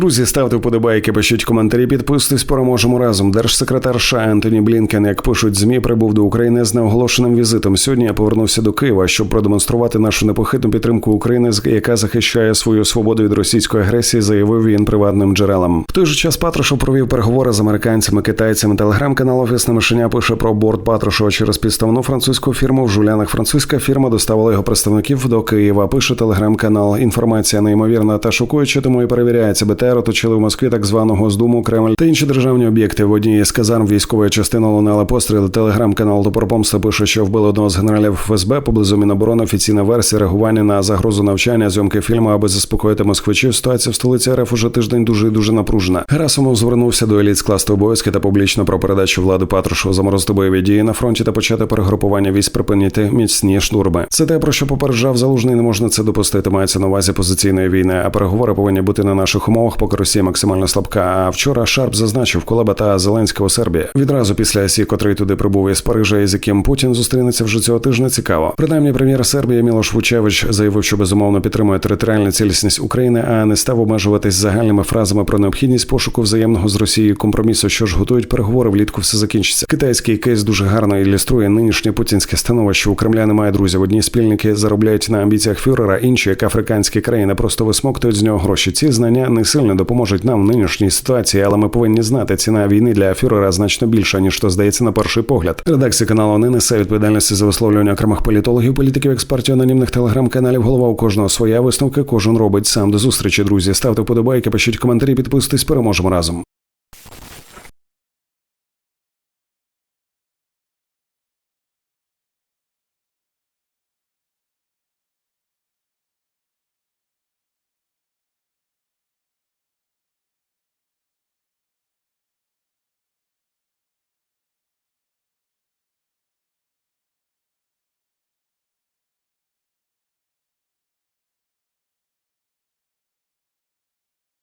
Друзі, ставте вподобайки, пишіть коментарі, підписуйтесь, переможемо разом. Держсекретар США Ентоні Блінкен, як пишуть змі, прибув до України з неоголошеним візитом. Сьогодні я повернувся до Києва, щоб продемонструвати нашу непохитну підтримку України, яка захищає свою свободу від російської агресії, заявив він приватним джерелам. В той же час Патрушев провів переговори з американцями, китайцями. Телеграм-канал Офісне мишеня пише про борт Патрушева через підставну французьку фірму. В Жулянах французька фірма доставила його представників до Києва. Пише телеграм-канал. Інформація неймовірна та шокуюча, тому і перевіряється. БТР оточили в Москві так званого Госдуму, Кремль та інші державні об'єкти. В одній з казарм військової частини лунали постріли. Телеграм-канал Топорпомста пише, що вбили одного з генералів ФСБ поблизу Міноборони. Офіційна версія реагування на загрозу навчання, зйомки фільму, аби заспокоїти москвичів. Ситуація в столиці РФ уже тиждень дуже дуже напружена. Герасимов звернувся до еліт скласти обов'язки та публічно про передачу влади Патрушеву заморозити бойові дії на фронті та почати перегрупування військ припинити міцні штурми. Це те, про що попереджав залужний. Не можна це допустити. Мається на увазі позиційної війни. А переговори повинні бути на наших умовах, поки Росія максимально слабка. А вчора Шарп зазначив Кулеба та Зеленського Сербія. Відразу після СІ, котрий туди прибув із Парижа, і з яким Путін зустрінеться вже цього тижня. Цікаво. Принаймні, прем'єр Сербії Мілош Вучевич заявив, що безумовно підтримує територіальну цілісність України, а не став обмежуватись загальними фразами про необхідність пошуку взаємного з Росією компромісу, що ж готують переговори. Влітку все закінчиться. Китайський кейс дуже гарно ілюструє нинішнє путінське становище. У Кремля немає друзів. Одні спільники заробляють на амбіціях фюрера, інші, як африканські країни, просто висмоктують з нього гроші. Ці знання не сильно допоможуть нам в нинішній ситуації, але ми повинні знати, ціна війни для фюрера значно більша ніж то здається на перший погляд. Редакція каналу не несе відповідальності за висловлювання окремих політологів, політиків, експертів, анонімних телеграм-каналів. Голова у кожного своя висновка. Кожен робить сам до зустрічі. Друзі, ставте вподобайки, пишіть коментарі, підписуйтесь. Переможемо разом.